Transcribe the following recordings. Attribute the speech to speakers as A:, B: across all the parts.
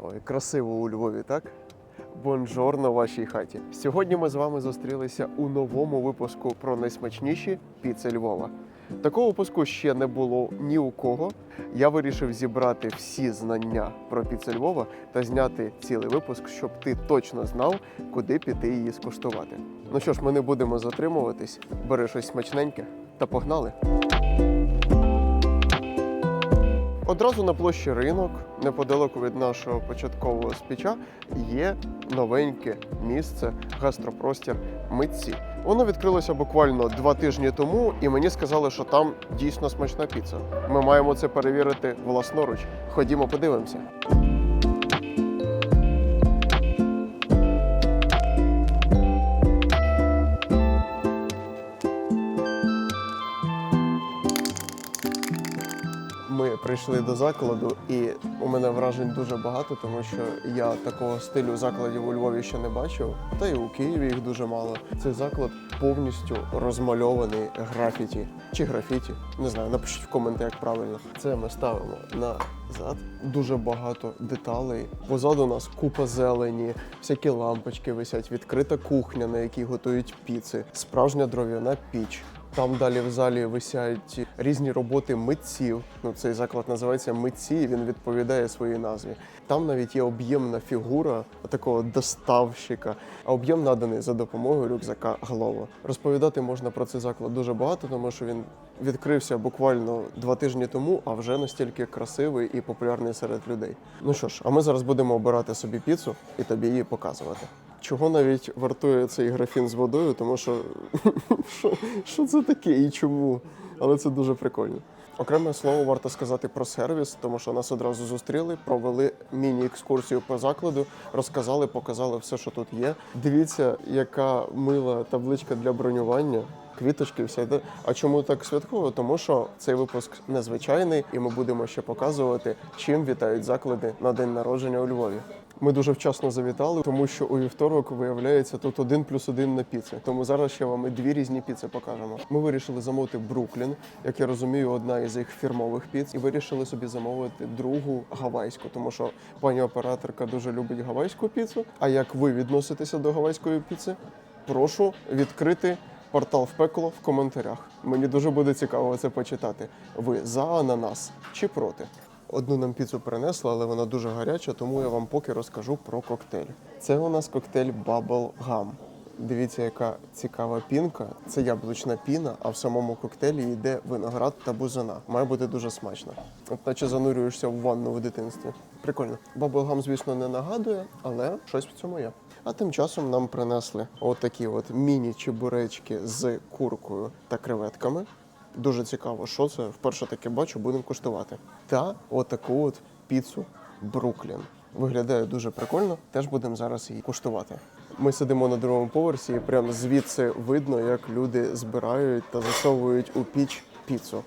A: Ой, красиво у Львові, так? Бонжорно вашій хаті. Сьогодні ми з вами зустрілися у новому випуску про найсмачніші піци Львова. Такого випуску ще не було ні у кого. Я вирішив зібрати всі знання про піцу Львова та зняти цілий випуск, щоб ти точно знав, куди піти її скуштувати. Ну що ж, ми не будемо затримуватись. Бери щось смачненьке та погнали. Одразу на площі ринок, неподалеку від нашого початкового спіча, є новеньке місце, гастропростір митці. Воно відкрилося буквально два тижні тому, і мені сказали, що там дійсно смачна піца. Ми маємо це перевірити власноруч. Ходімо, подивимося. Прийшли до закладу, і у мене вражень дуже багато, тому що я такого стилю закладів у Львові ще не бачив, та й у Києві їх дуже мало. Цей заклад повністю розмальований графіті чи графіті. Не знаю, напишіть в коментарях як правильно. Це ми ставимо назад. Дуже багато деталей. Позаду нас купа зелені, всякі лампочки висять, відкрита кухня, на якій готують піци, справжня дров'яна піч. Там далі в залі висять різні роботи митців. Ну, цей заклад називається митці, і він відповідає своїй назві. Там навіть є об'ємна фігура такого доставщика, а об'єм наданий за допомогою рюкзака Глово. Розповідати можна про цей заклад дуже багато, тому що він відкрився буквально два тижні тому, а вже настільки красивий і популярний серед людей. Ну що ж, а ми зараз будемо обирати собі піцу і тобі її показувати. Чого навіть вартує цей графін з водою, тому що що, це таке і чому? Але це дуже прикольно. Окреме слово варто сказати про сервіс, тому що нас одразу зустріли, провели міні-екскурсію по закладу, розказали, показали все, що тут є. Дивіться, яка мила табличка для бронювання. Квіточки, все йде. А чому так святково? Тому що цей випуск незвичайний, і ми будемо ще показувати, чим вітають заклади на день народження у Львові. Ми дуже вчасно завітали, тому що у вівторок виявляється тут один плюс один на піці. Тому зараз ще вам і дві різні піци покажемо. Ми вирішили замовити Бруклін, як я розумію, одна із їх фірмових піц, і вирішили собі замовити другу гавайську, тому що пані операторка дуже любить гавайську піцу. А як ви відноситеся до гавайської піци? Прошу відкрити портал в пекло в коментарях. Мені дуже буде цікаво це почитати. Ви за ананас чи проти? Одну нам піцу принесли, але вона дуже гаряча, тому я вам поки розкажу про коктейль. Це у нас коктейль Bubble Gum. Дивіться, яка цікава пінка. Це яблучна піна, а в самому коктейлі йде виноград та бузина. Має бути дуже смачно. От наче занурюєшся в ванну в дитинстві. Прикольно. Bubblegum, звісно, не нагадує, але щось в цьому є. А тим часом нам принесли отакі от міні-чебуречки з куркою та креветками. Дуже цікаво, що це. Вперше таке бачу, будемо куштувати. Та отаку от піцу Бруклін. Виглядає дуже прикольно, теж будемо зараз її куштувати. Ми сидимо на другому поверсі, і прямо звідси видно, як люди збирають та засовують у піч піцу.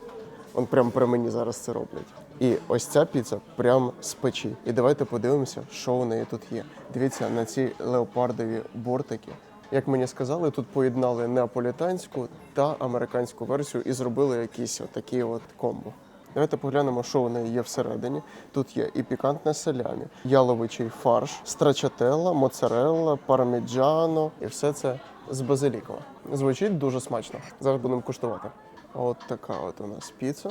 A: Он прямо при мені зараз це роблять. І ось ця піца прямо з печі. І давайте подивимося, що у неї тут є. Дивіться на ці леопардові бортики. Як мені сказали, тут поєднали неаполітанську та американську версію і зробили якісь отакі от комбо. Давайте поглянемо, що у неї є всередині. Тут є і пікантне салямі, яловичий фарш, страчателла, моцарелла, парміджано і все це з базиліком. Звучить дуже смачно. Зараз будемо куштувати. От така от у нас піца.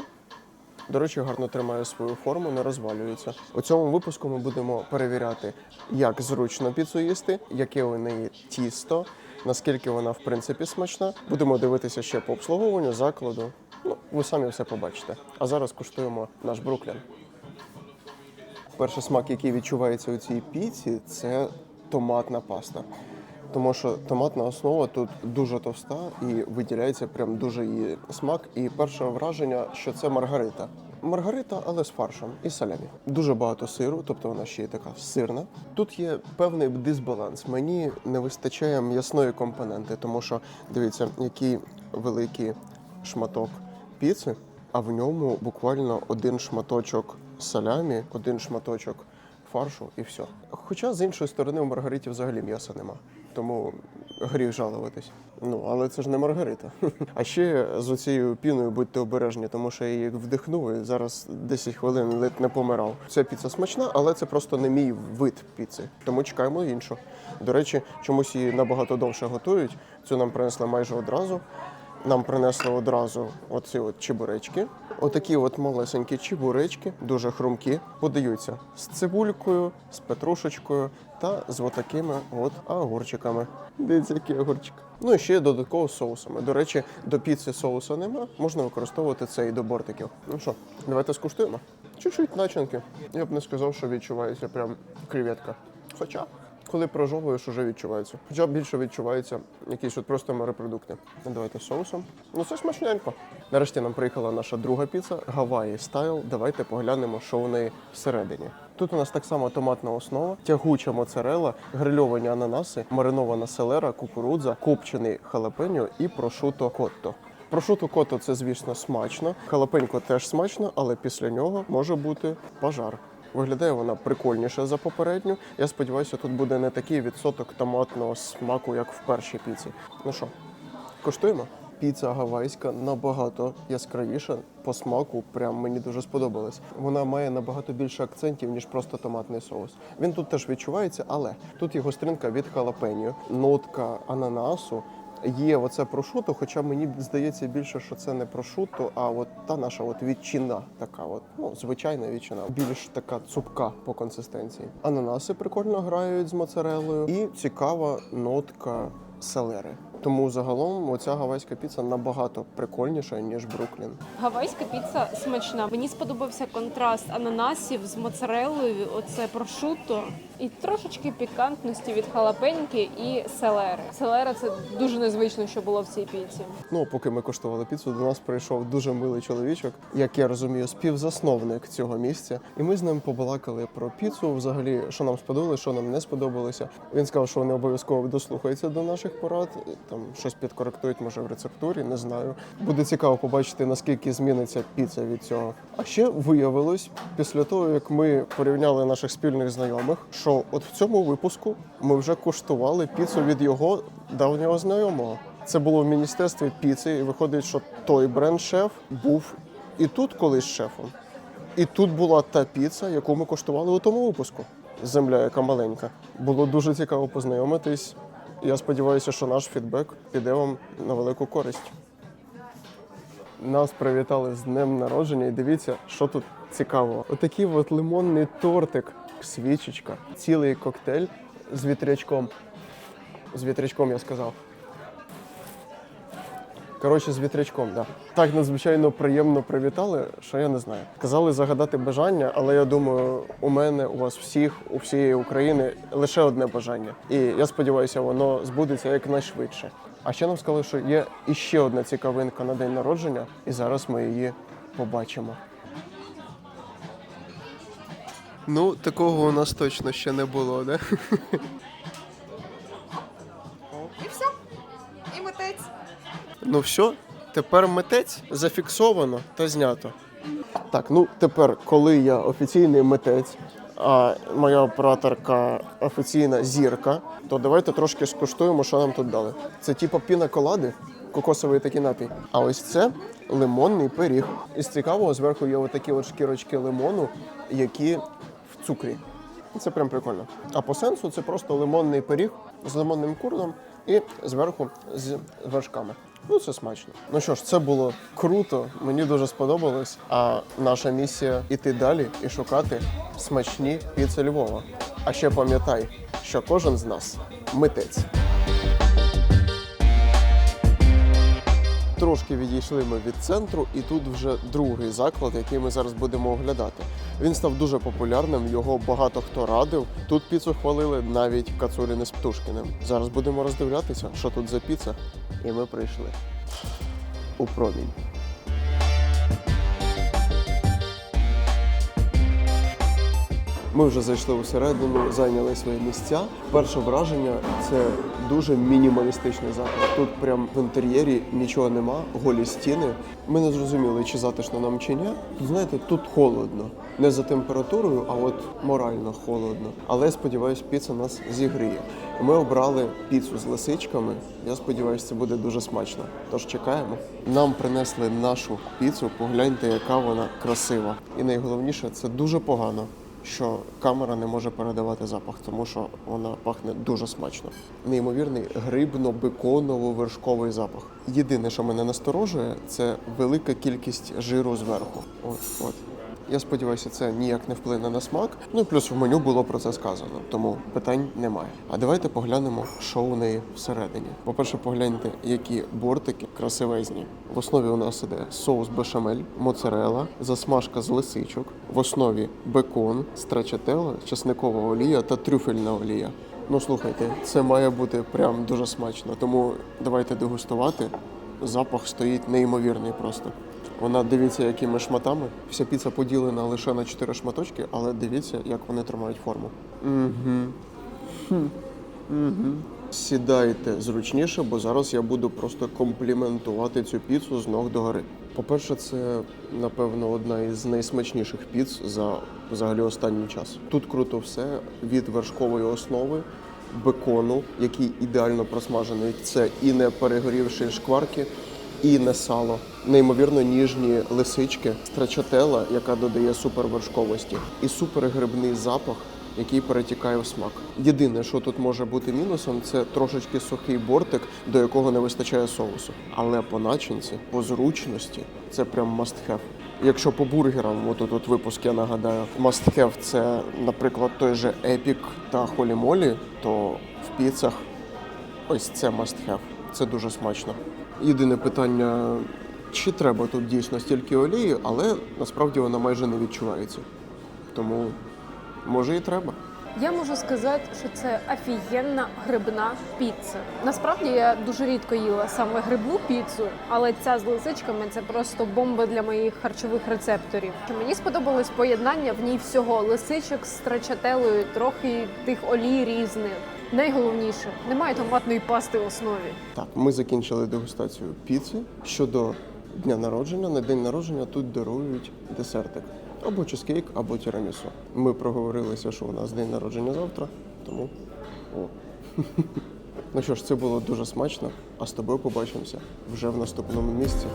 A: До речі, гарно тримає свою форму, не розвалюється. У цьому випуску ми будемо перевіряти, як зручно піцу їсти, яке у неї тісто, наскільки вона в принципі смачна. Будемо дивитися ще по обслуговуванню закладу. Ну, ви самі все побачите. А зараз куштуємо наш Бруклін. Перший смак, який відчувається у цій піці, це томатна паста. Тому що томатна основа тут дуже товста і виділяється прям дуже її смак. І перше враження, що це маргарита. Маргарита, але з фаршем і салямі. Дуже багато сиру, тобто вона ще й така сирна. Тут є певний дисбаланс. Мені не вистачає м'ясної компоненти, тому що дивіться, який великий шматок піци, а в ньому буквально один шматочок салямі, один шматочок фаршу і все. Хоча з іншої сторони у Маргариті взагалі м'яса нема. Тому гріх жалуватись. Ну, але це ж не Маргарита. А ще з оцією піною будьте обережні, тому що я її вдихнув і зараз 10 хвилин ледь не помирав. Ця піца смачна, але це просто не мій вид піци. Тому чекаємо іншу. До речі, чомусь її набагато довше готують. Цю нам принесли майже одразу. Нам принесли одразу оці от чебуречки. Отакі от малесенькі чебуречки, дуже хрумкі, подаються з цибулькою, з петрушечкою та з отакими от огурчиками. Дивіться, який огурчик. Ну і ще додатково соусами. До речі, до піци соусу нема, можна використовувати це і до бортиків. Ну що, давайте скуштуємо. Чуть-чуть начинки. Я б не сказав, що відчувається прям креветка. Хоча коли прожовуєш, уже відчувається. Хоча більше відчувається якісь от просто морепродукти. Давайте соусом. Ну це смачненько. Нарешті нам приїхала наша друга піца Гаваї Стайл. Давайте поглянемо, що в неї всередині. Тут у нас так само томатна основа, тягуча моцарела, грильовані ананаси, маринована селера, кукурудза, копчений халапеньо і прошуто котто. Прошуто кото це, звісно, смачно. Халапенько теж смачно, але після нього може бути пожар. Виглядає вона прикольніше за попередню. Я сподіваюся, тут буде не такий відсоток томатного смаку, як в першій піці. Ну що, коштуємо? Піца гавайська набагато яскравіша по смаку. Прям мені дуже сподобалась. Вона має набагато більше акцентів, ніж просто томатний соус. Він тут теж відчувається, але тут є гостринка від халапеньо, нотка ананасу. Є оце прошуто, хоча мені здається більше, що це не прошуто, а от та наша от відчина, така от, ну, звичайна відчина, більш така цупка по консистенції. Ананаси прикольно грають з моцарелою і цікава нотка селери. Тому загалом оця гавайська піца набагато прикольніша, ніж Бруклін.
B: Гавайська піца смачна. Мені сподобався контраст ананасів з моцареллою, оце прошутто. І трошечки пікантності від халапеньки і селери. Селера це дуже незвично, що було в цій піці.
A: Ну, поки ми коштували піцу, до нас прийшов дуже милий чоловічок, як я розумію, співзасновник цього місця. І ми з ним побалакали про піцу, взагалі, що нам сподобалося, що нам не сподобалося. Він сказав, що вони обов'язково дослухаються до наших порад, там щось підкоректують, може в рецептурі, не знаю. Буде цікаво побачити, наскільки зміниться піца від цього. А ще виявилось, після того як ми порівняли наших спільних знайомих, що от в цьому випуску ми вже куштували піцу від його давнього знайомого. Це було в міністерстві піци, і виходить, що той бренд-шеф був і тут колись шефом. І тут була та піца, яку ми коштували у тому випуску. Земля, яка маленька. Було дуже цікаво познайомитись. Я сподіваюся, що наш фідбек піде вам на велику користь. Нас привітали з днем народження, і дивіться, що тут цікавого. Отакий от лимонний тортик, свічечка, цілий коктейль з вітрячком. З вітрячком я сказав. Коротше, з вітрячком, да. Так надзвичайно приємно привітали, що я не знаю. Казали загадати бажання, але я думаю, у мене, у вас всіх, у всієї України лише одне бажання. І я сподіваюся, воно збудеться якнайшвидше. А ще нам сказали, що є іще одна цікавинка на день народження, і зараз ми її побачимо. Ну, такого у нас точно ще не було, да? Ну все, тепер митець зафіксовано та знято. Так, ну тепер, коли я офіційний митець, а моя операторка офіційна зірка, то давайте трошки скуштуємо, що нам тут дали. Це типу піна-колади, кокосовий такий напій. А ось це лимонний пиріг. Із цікавого зверху є отакі от шкірочки лимону, які в цукрі. Це прям прикольно. А по сенсу це просто лимонний пиріг з лимонним курдом і зверху з вершками. Ну, це смачно. Ну що ж, це було круто, мені дуже сподобалось. А наша місія іти далі і шукати смачні піци Львова. А ще пам'ятай, що кожен з нас митець. Трошки відійшли ми від центру, і тут вже другий заклад, який ми зараз будемо оглядати. Він став дуже популярним, його багато хто радив. Тут піцу хвалили навіть Кацуріни з Птушкіним. Зараз будемо роздивлятися, що тут за піца. І ми прийшли у промінь. Ми вже зайшли усередину, зайняли свої місця. Перше враження це дуже мінімалістичний заклад. Тут прям в інтер'єрі нічого нема, голі стіни. Ми не зрозуміли, чи затишно нам чи ні. Знаєте, тут холодно. Не за температурою, а от морально холодно. Але сподіваюся, піца нас зігріє. Ми обрали піцу з лисичками. Я сподіваюся, це буде дуже смачно. Тож чекаємо. Нам принесли нашу піцу. Погляньте, яка вона красива. І найголовніше, це дуже погано, що камера не може передавати запах, тому що вона пахне дуже смачно. Неймовірний грибно-беконово-вершковий запах. Єдине, що мене насторожує, це велика кількість жиру зверху. От, от. Я сподіваюся, це ніяк не вплине на смак. Ну плюс в меню було про це сказано, тому питань немає. А давайте поглянемо, що у неї всередині. По-перше, погляньте, які бортики красивезні. В основі у нас іде соус бешамель, моцарела, засмажка з лисичок, в основі бекон, страчателла, чесникова олія та трюфельна олія. Ну слухайте, це має бути прям дуже смачно. Тому давайте дегустувати. Запах стоїть неймовірний просто. Вона дивіться, якими шматами. Вся піца поділена лише на чотири шматочки, але дивіться, як вони тримають форму. Угу. Угу. Сідайте зручніше, бо зараз я буду просто компліментувати цю піцу з ног до гори. По-перше, це напевно одна із найсмачніших піц за взагалі останній час. Тут круто все від вершкової основи, бекону, який ідеально просмажений. Це і не перегорівші шкварки, і не сало. Неймовірно ніжні лисички, страчателла, яка додає супервершковості, і супергрибний запах, який перетікає в смак. Єдине, що тут може бути мінусом, це трошечки сухий бортик, до якого не вистачає соусу. Але по начинці, по зручності, це прям must have. Якщо по бургерам, от випуск я нагадаю, must have – це, наприклад, той же Epic та Холі Молі, то в піцах Ось це must have. Це дуже смачно. Єдине питання, чи треба тут дійсно стільки олії, але насправді вона майже не відчувається. Тому може і треба.
B: Я можу сказати, що це офігенна грибна піца. Насправді я дуже рідко їла саме грибну піцу, але ця з лисичками це просто бомба для моїх харчових рецепторів. Мені сподобалось поєднання в ній всього лисичок з страчателою, трохи тих олій різних. Найголовніше немає томатної пасти в основі.
A: Так, ми закінчили дегустацію піци. Щодо дня народження, на день народження тут дарують десертик. Або чизкейк, або тірамісу. Ми проговорилися, що у нас день народження завтра, тому о. Ну що ж, це було дуже смачно, а з тобою побачимося вже в наступному місці.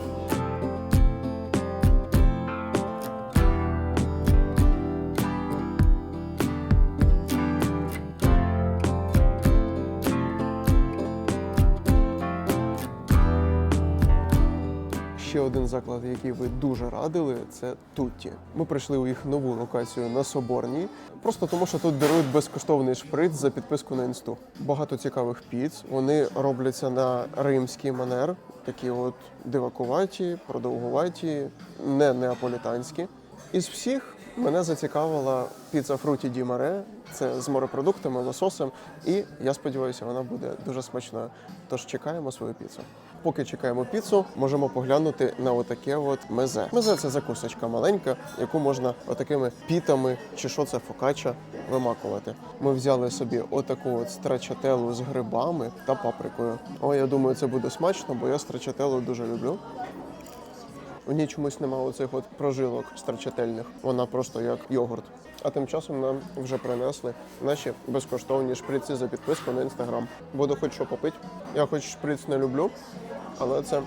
A: Заклад, який ви дуже радили, це Тутті. Ми прийшли у їх нову локацію на Соборній, просто тому, що тут дарують безкоштовний шприц за підписку на інсту. Багато цікавих піц. Вони робляться на римський манер, такі от дивакуваті, продовгуваті, не неаполітанські. Із всіх мене зацікавила піца Фруті Ді Маре. Це з морепродуктами, лососем, і я сподіваюся, вона буде дуже смачною. Тож чекаємо свою піцу. Поки чекаємо піцу, можемо поглянути на отаке от мезе. Мезе це закусочка маленька, яку можна отакими пітами чи що це фокача вимакувати. Ми взяли собі отаку от страчателу з грибами та паприкою. О, я думаю, це буде смачно, бо я страчателу дуже люблю. У ній чомусь немає оцих от прожилок страчательних. Вона просто як йогурт. А тим часом нам вже принесли наші безкоштовні шприці за підписку на інстаграм. Буду хоч що попити. Я хоч шприц не люблю, але це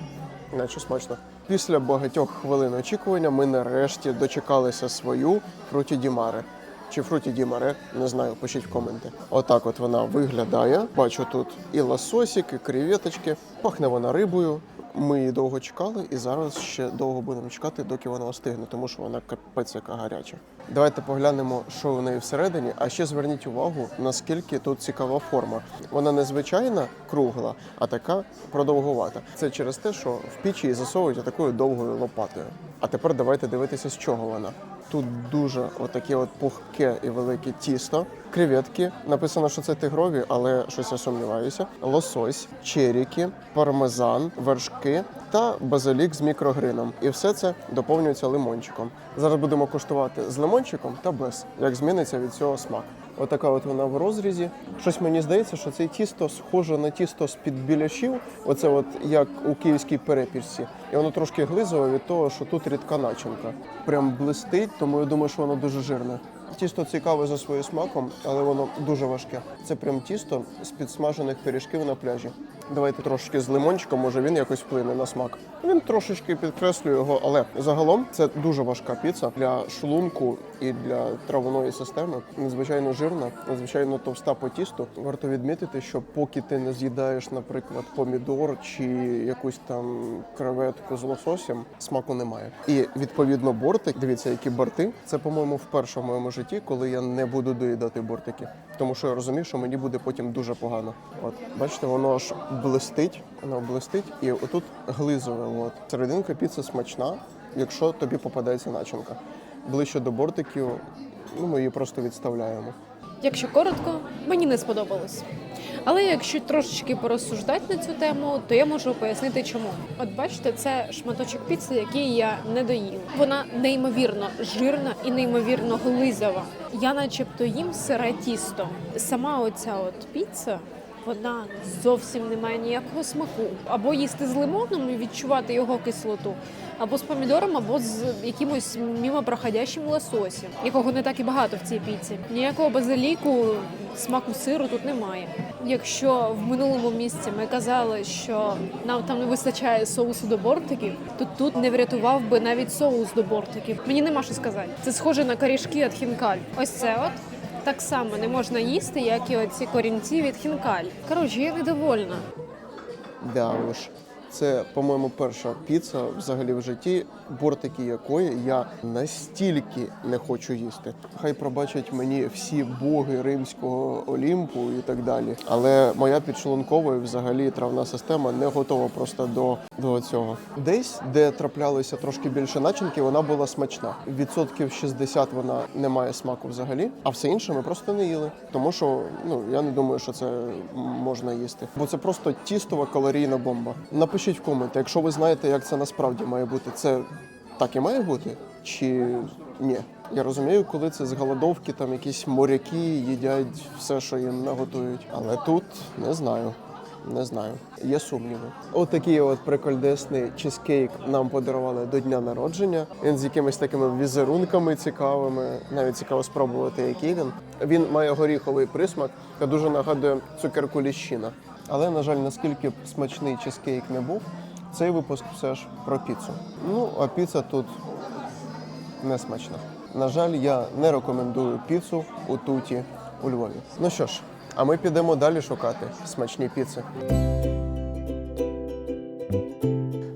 A: наче смачно. Після багатьох хвилин очікування ми нарешті дочекалися свою фруті дімари. Чи фруті дімаре, не знаю, пишіть в коменти. Отак от вона виглядає. Бачу тут і лососик, і креветочки. Пахне вона рибою. Ми її довго чекали, і зараз ще довго будемо чекати, доки вона остигне, тому що вона капець яка гаряча. Давайте поглянемо, що в неї всередині. А ще зверніть увагу, наскільки тут цікава форма. Вона не звичайна кругла, а така продовгувата. Це через те, що в пічі її засовують такою довгою лопатою. А тепер давайте дивитися, з чого вона. Тут дуже отаке от пухке і велике тісто. Креветки. Написано, що це тигрові, але щось я сумніваюся. Лосось, черіки, пармезан, вершки та базилік з мікрогрином. І все це доповнюється лимончиком. Зараз будемо куштувати з лимончиком та без, як зміниться від цього смак. Отака от вона в розрізі. Щось мені здається, що це тісто схоже на тісто з-під біляшів. Оце от як у київській перепічці. І воно трошки глизове від того, що тут рідка начинка. Прям блистить, тому я думаю, що воно дуже жирне. Тісто цікаве за своїм смаком, але воно дуже важке. Це прям тісто з підсмажених пиріжків на пляжі. Давайте трошки з лимончиком, може він якось вплине на смак. Він трошечки підкреслює його, але загалом це дуже важка піца для шлунку і для травної системи. Надзвичайно жирна, надзвичайно товста по тісту. Варто відмітити, що поки ти не з'їдаєш, наприклад, помідор чи якусь там креветку з лососем, смаку немає. І відповідно бортик, дивіться, які борти. Це, по-моєму, вперше в моєму житті, коли я не буду доїдати бортики, тому що я розумію, що мені буде потім дуже погано. От бачите, воно аж блистить, воно блистить, і отут глизове. От серединка піци смачна, якщо тобі попадається начинка. Ближче до бортиків, ну ми її просто відставляємо.
B: Якщо коротко, мені не сподобалось. Але якщо трошечки порозсуждати на цю тему, то я можу пояснити чому. От бачите, це шматочок піци, який я не доїв. Вона неймовірно жирна і неймовірно глизова. Я начебто їм сире тісто. Сама оця от піца. Вона зовсім не має ніякого смаку. Або їсти з лимоном і відчувати його кислоту, або з помідором, або з якимось мимо проходящим лососем, якого не так і багато в цій піці. Ніякого базиліку, смаку сиру тут немає. Якщо в минулому місці ми казали, що нам там не вистачає соусу до бортиків, то тут не врятував би навіть соус до бортиків. Мені нема що сказати. Це схоже на корішки від хінкаль. Ось це от. Так само не можна їсти, як і оці корінці від хінкаль. Коротше, я недовольна.
A: Да уж. Це, по-моєму, перша піца взагалі в житті, бортики якої я настільки не хочу їсти. Хай пробачать мені всі боги римського Олімпу і так далі. Але моя підшлункова і взагалі травна система не готова просто до, до цього. Десь, де траплялося трошки більше начинки, вона була смачна. Відсотків 60 вона не має смаку взагалі, а все інше ми просто не їли. Тому що ну я не думаю, що це можна їсти. Бо це просто тістова калорійна бомба. Напишіть в коменти, якщо ви знаєте, як це насправді має бути. Це так і має бути? Чи ні? Я розумію, коли це з голодовки, там якісь моряки їдять все, що їм наготують. Але тут не знаю. Не знаю, є сумніви. От от прикольдесний чизкейк нам подарували до дня народження. Він з якимись такими візерунками цікавими. Навіть цікаво спробувати, який він. Він має горіховий присмак та дуже нагадує цукерку ліщина. Але, на жаль, наскільки б смачний чизкейк не був, цей випуск все ж про піцу. Ну, а піца тут не смачна. На жаль, я не рекомендую піцу у туті у Львові. Ну що ж, а ми підемо далі шукати смачні піци.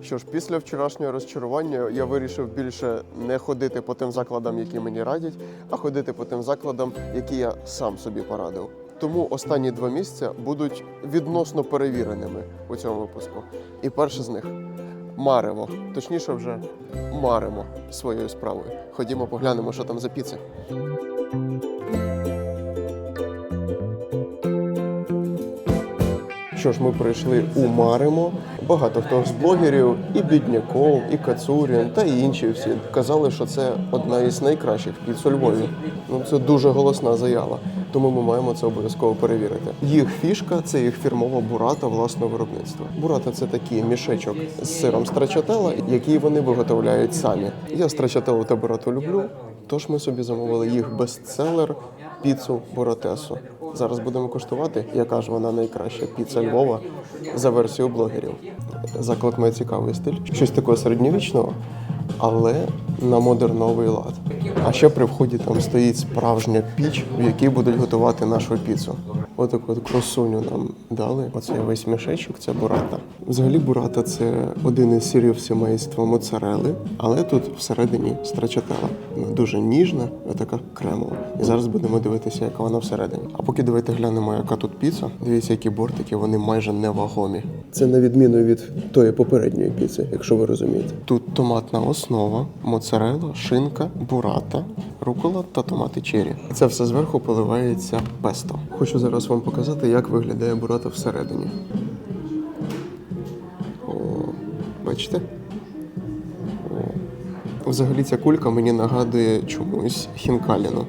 A: Що ж, після вчорашнього розчарування я вирішив більше не ходити по тим закладам, які мені радять, а ходити по тим закладам, які я сам собі порадив. Тому останні два місця будуть відносно перевіреними у цьому випуску. І перше з них Марево. Точніше, вже маримо своєю справою. Ходімо, поглянемо, що там за піци. Що ж, ми прийшли у Маримо. Багато хто з блогерів, і Бідняков, і Кацурін, та і інші всі казали, що це одна із найкращих піц у Львові. Ну це дуже голосна заява. Тому ми маємо це обов'язково перевірити. Їх фішка це їх фірмова бурата власного виробництва. Бурата це такий мішечок з сиром страчателла, який вони виготовляють самі. Я страчателлу та бурату люблю, тож ми собі замовили їх бестселер піцу буратесу. Зараз будемо куштувати, яка ж вона найкраща піца Львова за версією блогерів. Заклад має цікавий стиль, щось такого середньовічного, але на модерновий лад. А ще при вході там стоїть справжня піч, в якій будуть готувати нашу піцу. Отаку от красуню нам дали. Оцей весь мішечок це бурата. Взагалі бурата це один із сирів сімейства моцарели, але тут всередині страчателла. Вона дуже ніжна, така кремова. І зараз будемо дивитися, яка вона всередині. А поки давайте глянемо, яка тут піца. Дивіться, які бортики, вони майже невагомі. Це на відміну від тої попередньої піци, якщо ви розумієте. Тут томатна основа, моцарела, шинка, бурата, бурата, рукола та томати чері. Це все зверху поливається песто. Хочу зараз вам показати, як виглядає бурата всередині. О, бачите? О. Взагалі ця кулька мені нагадує чомусь хінкаліну.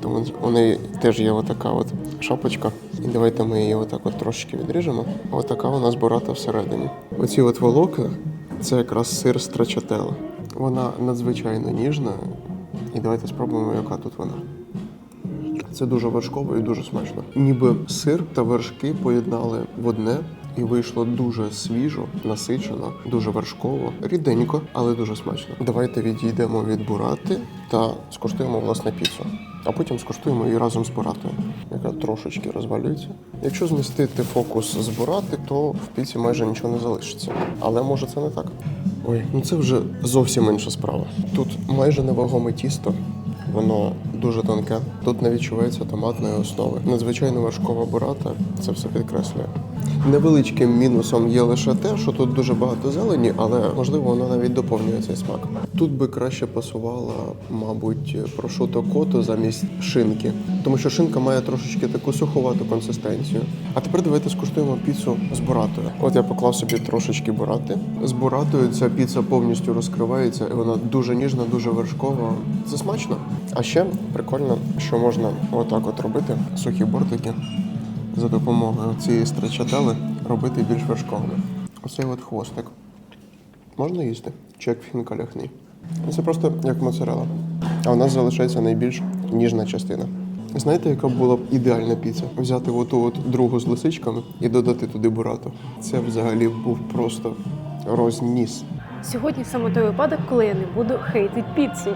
A: Тому у неї теж є отака от шапочка. І давайте ми її отак от трошечки відріжемо. Отака у нас бурата всередині. Оці от волокна це якраз сир страчателла. Вона надзвичайно ніжна. І давайте спробуємо, яка тут вона. Це дуже вершково і дуже смачно. Ніби сир та вершки поєднали в одне. І вийшло дуже свіжо, насичено, дуже вершково, ріденько, але дуже смачно. Давайте відійдемо від бурати та скуштуємо власне піцу. А потім скуштуємо її разом з буратою, яка трошечки розвалюється. Якщо змістити фокус з бурати, то в піці майже нічого не залишиться. Але може це не так. Ой, ну це вже зовсім інша справа. Тут майже невагоме тісто. Воно дуже тонке. Тут не відчувається томатної основи. Надзвичайно важкова бурата це все підкреслює. Невеличким мінусом є лише те, що тут дуже багато зелені, але можливо вона навіть доповнює цей смак. Тут би краще пасувала, мабуть, прошуто кото замість шинки, тому що шинка має трошечки таку суховату консистенцію. А тепер давайте скуштуємо піцу з буратою. От я поклав собі трошечки бурати. З буратою ця піца повністю розкривається, і вона дуже ніжна, дуже вершкова. Це смачно. А ще прикольно, що можна отак от робити сухі бортики за допомогою цієї стречатели робити більш вершковими. Оцей от хвостик. Можна їсти? Чи як в хінкалях ні? Це просто як моцарела. А у нас залишається найбільш ніжна частина. Знаєте, яка була б ідеальна піца? Взяти оту от другу з лисичками і додати туди бурату. Це взагалі був просто розніс.
B: Сьогодні саме той випадок, коли я не буду хейтити піцу,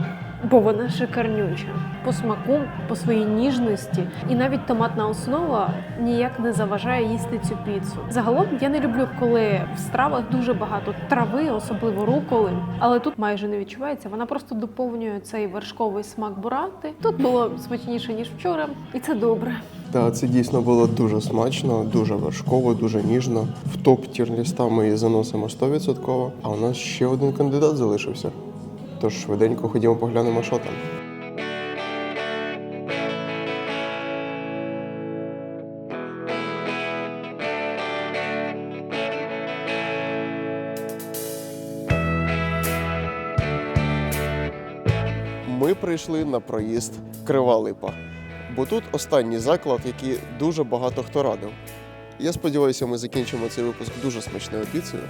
B: бо вона шикарнюча. По смаку, по своїй ніжності, і навіть томатна основа ніяк не заважає їсти цю піцу. Загалом я не люблю, коли в стравах дуже багато трави, особливо руколи, але тут майже не відчувається. Вона просто доповнює цей вершковий смак бурати. Тут було смачніше ніж вчора, і це добре.
A: Та це дійсно було дуже смачно, дуже вершково, дуже ніжно. В топ тір-ліста ми її заносимо 100%, а у нас ще один кандидат залишився. Тож швиденько ходімо поглянемо, що там. Ми прийшли на проїзд Крива Липа. Бо тут останній заклад, який дуже багато хто радив. Я сподіваюся, ми закінчимо цей випуск дуже смачною піцею,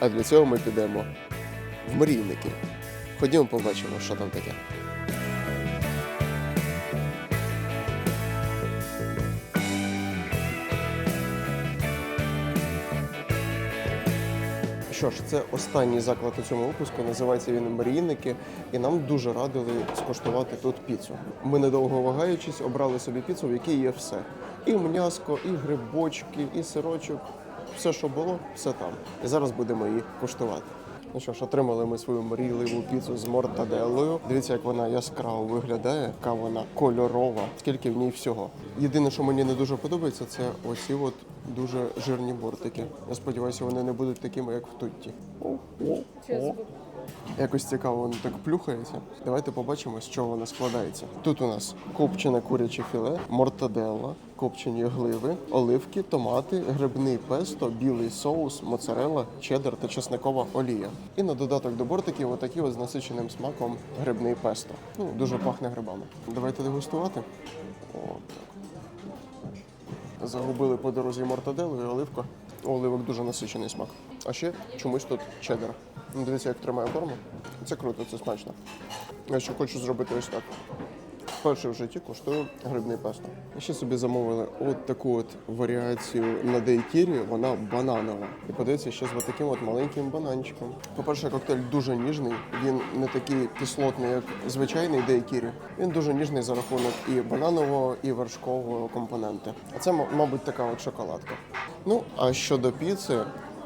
A: а для цього ми підемо в мрійники. Ходімо побачимо, що там таке. Що ж, це останній заклад у цьому випуску. Називається він Мрійники, і нам дуже радили скуштувати тут піцу. Ми недовго вагаючись, обрали собі піцу, в якій є все: і м'яско, і грибочки, і сирочок. Все, що було, все там. І зараз будемо її куштувати. Ну що ж, отримали ми свою мрійливу піцу з мортаделлою. Дивіться, як вона яскраво виглядає, яка вона кольорова, скільки в ній всього. Єдине, що мені не дуже подобається, це оці от дуже жирні бортики. Я сподіваюся, вони не будуть такими, як в тутті. О, о, о. Якось цікаво, воно так плюхається. Давайте побачимо, з чого вона складається. Тут у нас копчене куряче філе, мортаделла, копчені гливи, оливки, томати, грибний песто, білий соус, моцарелла, чеддер та чесникова олія. І на додаток до бортиків отакі от з насиченим смаком грибний песто. Ну, дуже пахне грибами. Давайте дегустувати. О, так. Загубили по дорозі мортаделу і оливку. Оливок дуже насичений смак. А ще чомусь тут чеддер. Ну, Дивіться, як тримає форму. Це круто, це смачно. Я ще хочу зробити ось так. Вперше в житті коштую грибний песто. Ще собі замовили от таку от варіацію на дейкірі, вона бананова. І подається ще з таким от маленьким бананчиком. По-перше, коктейль дуже ніжний, він не такий кислотний, як звичайний дейкірі. Він дуже ніжний за рахунок і бананового, і вершкового компоненти. А це, мабуть, така от шоколадка. Ну, а щодо піци,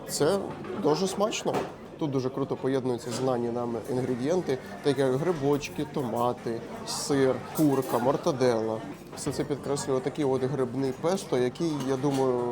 A: це дуже смачно. Тут дуже круто поєднуються знані нами інгредієнти, такі як грибочки, томати, сир, курка, мортадела. Все це підкреслює такий от грибний песто, який, я думаю,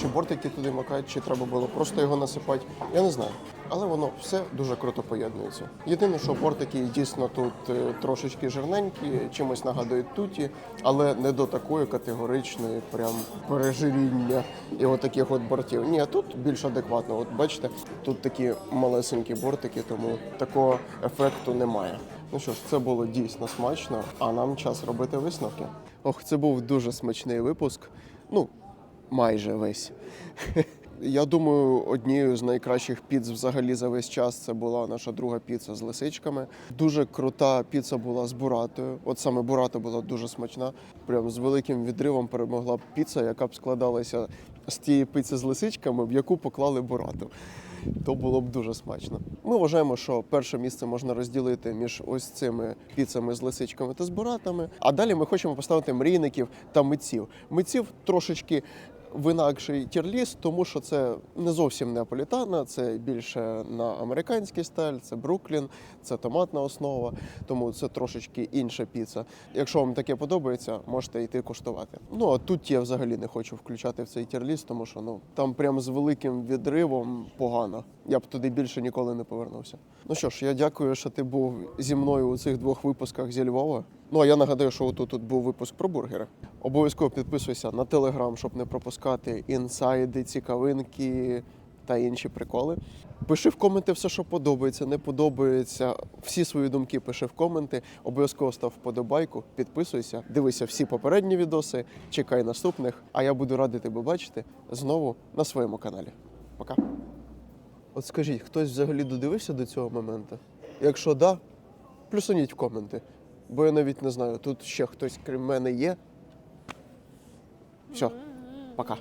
A: Чи бортики туди макають, чи треба було просто його насипати, я не знаю. Але воно все дуже круто поєднується. Єдине, що бортики дійсно тут е, трошечки жирненькі, чимось нагадують туті, але не до такої категоричної прям пережиріння і от от бортів. Ні, тут більш адекватно. От бачите, тут такі малесенькі бортики, тому такого ефекту немає. Ну що ж, це було дійсно смачно, а нам час робити висновки. Ох, це був дуже смачний випуск. Ну, майже весь. Я думаю, однією з найкращих піц взагалі за весь час це була наша друга піца з лисичками. Дуже крута піца була з буратою. От саме бурата була дуже смачна. Прям з великим відривом перемогла піца, яка б складалася з тієї піци з лисичками, в яку поклали бурату. То було б дуже смачно. Ми вважаємо, що перше місце можна розділити між ось цими піцами з лисичками та з буратами. А далі ми хочемо поставити мрійників та митців. Митців трошечки в інакший тірліст, тому що це не зовсім неаполітана, це більше на американський стиль, це Бруклін, це томатна основа, тому це трошечки інша піца. Якщо вам таке подобається, можете йти куштувати. Ну а тут я взагалі не хочу включати в цей тірліст, тому що ну там прям з великим відривом погано. Я б туди більше ніколи не повернувся. Ну що ж, я дякую, що ти був зі мною у цих двох випусках зі Львова. Ну а я нагадаю, що тут, тут був випуск про бургери. Обов'язково підписуйся на телеграм, щоб не пропускати інсайди, цікавинки та інші приколи. Пиши в коменти все, що подобається, не подобається. Всі свої думки пиши в коменти. Обов'язково став вподобайку, підписуйся, дивися всі попередні відоси, чекай наступних. А я буду радий тебе бачити знову на своєму каналі. Пока. От скажіть, хтось взагалі додивився до цього моменту? Якщо да, плюсуніть в коменти. Бо я навіть не знаю, тут ще хтось крім мене є. Все, пока.